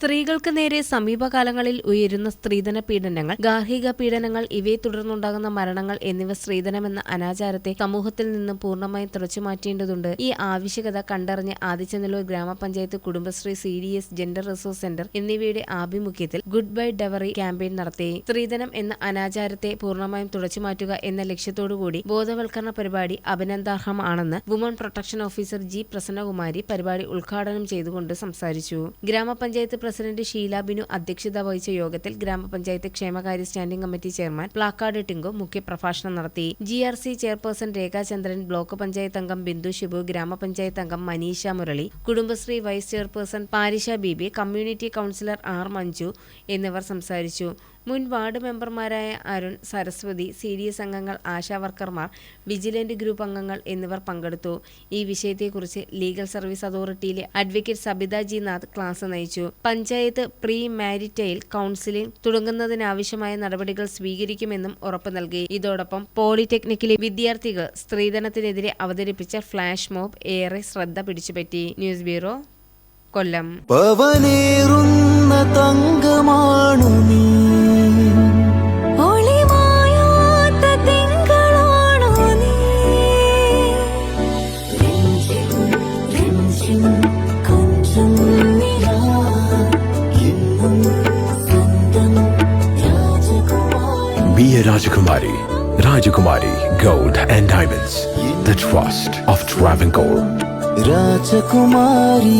സ്ത്രീകൾക്ക് നേരെ സമീപകാലങ്ങളിൽ ഉയരുന്ന സ്ത്രീധന പീഡനങ്ങൾ ഗാർഹിക പീഡനങ്ങൾ ഇവയെ തുടർന്നുണ്ടാകുന്ന മരണങ്ങൾ എന്നിവ സ്ത്രീധനമെന്ന അനാചാരത്തെ സമൂഹത്തിൽ നിന്ന് പൂർണമായും തുടച്ചുമാറ്റേണ്ടതുണ്ട് ഈ ആവശ്യകത കണ്ടറിഞ്ഞ് ആദിച്ചനല്ലൂർ ഗ്രാമപഞ്ചായത്ത് Kudumbashree C D S gender resource centre എന്നിവയുടെ ആഭിമുഖ്യത്തിൽ ഗുഡ് ബൈ ഡവറി ക്യാമ്പയിൻ നടത്തി. സ്ത്രീധനം എന്ന അനാചാരത്തെ പൂർണമായും തുടച്ചുമാറ്റുക എന്ന ലക്ഷ്യത്തോടുകൂടി ബോധവൽക്കരണ പരിപാടി അഭിനന്ദാർഹമാണെന്ന് woman protection officer G Prasannakumari പരിപാടി ഉദ്ഘാടനം ചെയ്തുകൊണ്ട് സംസാരിച്ചു. ഗ്രാമപഞ്ചായത്ത് പ്രസിഡന്റ് ഷീല ബിനു അധ്യക്ഷത വഹിച്ച യോഗത്തിൽ ഗ്രാമപഞ്ചായത്ത് ക്ഷേമകാര്യ സ്റ്റാൻഡിംഗ് കമ്മിറ്റി ചെയർമാൻ പ്ലാക്കാർഡ് ടിങ്കു മുഖ്യപ്രഭാഷണം നടത്തി. G R C chairperson Rekhachandran block panchayat അംഗം ബിന്ദു ഷിബു ഗ്രാമപഞ്ചായത്ത് അംഗം Maneesha Murali Kudumbashree vice chairperson Parisha Beebi community counsellor R Manju എന്നിവർ സംസാരിച്ചു. മുൻ വാർഡ് മെമ്പർമാരായ Arun Saraswathi C D S അംഗങ്ങൾ ആശാവർക്കർമാർ വിജിലന്റ് ഗ്രൂപ്പ് അംഗങ്ങൾ എന്നിവർ പങ്കെടുത്തു. ഈ വിഷയത്തെക്കുറിച്ച് legal service അതോറിറ്റിയിലെ advocate Sabitha G Nath class നയിച്ചു. പഞ്ചായത്ത് പ്രീ മാരിറ്റൈൽ കൗൺസിലിംഗ് തുടങ്ങുന്നതിനാവശ്യമായ നടപടികൾ സ്വീകരിക്കുമെന്നും ഉറപ്പു നൽകി. ഇതോടൊപ്പം പോളിടെക്നിക്കിലെ വിദ്യാർത്ഥികൾ സ്ത്രീധനത്തിനെതിരെ അവതരിപ്പിച്ച ഫ്ലാഷ് മോബ് ഏറെ ശ്രദ്ധ പിടിച്ചുപറ്റി. News bureau Kollam. രാജകുമാരി Be a Rajakumari. Rajakumari Gold and Diamonds. The trust of Travancore. രാജകുമാരി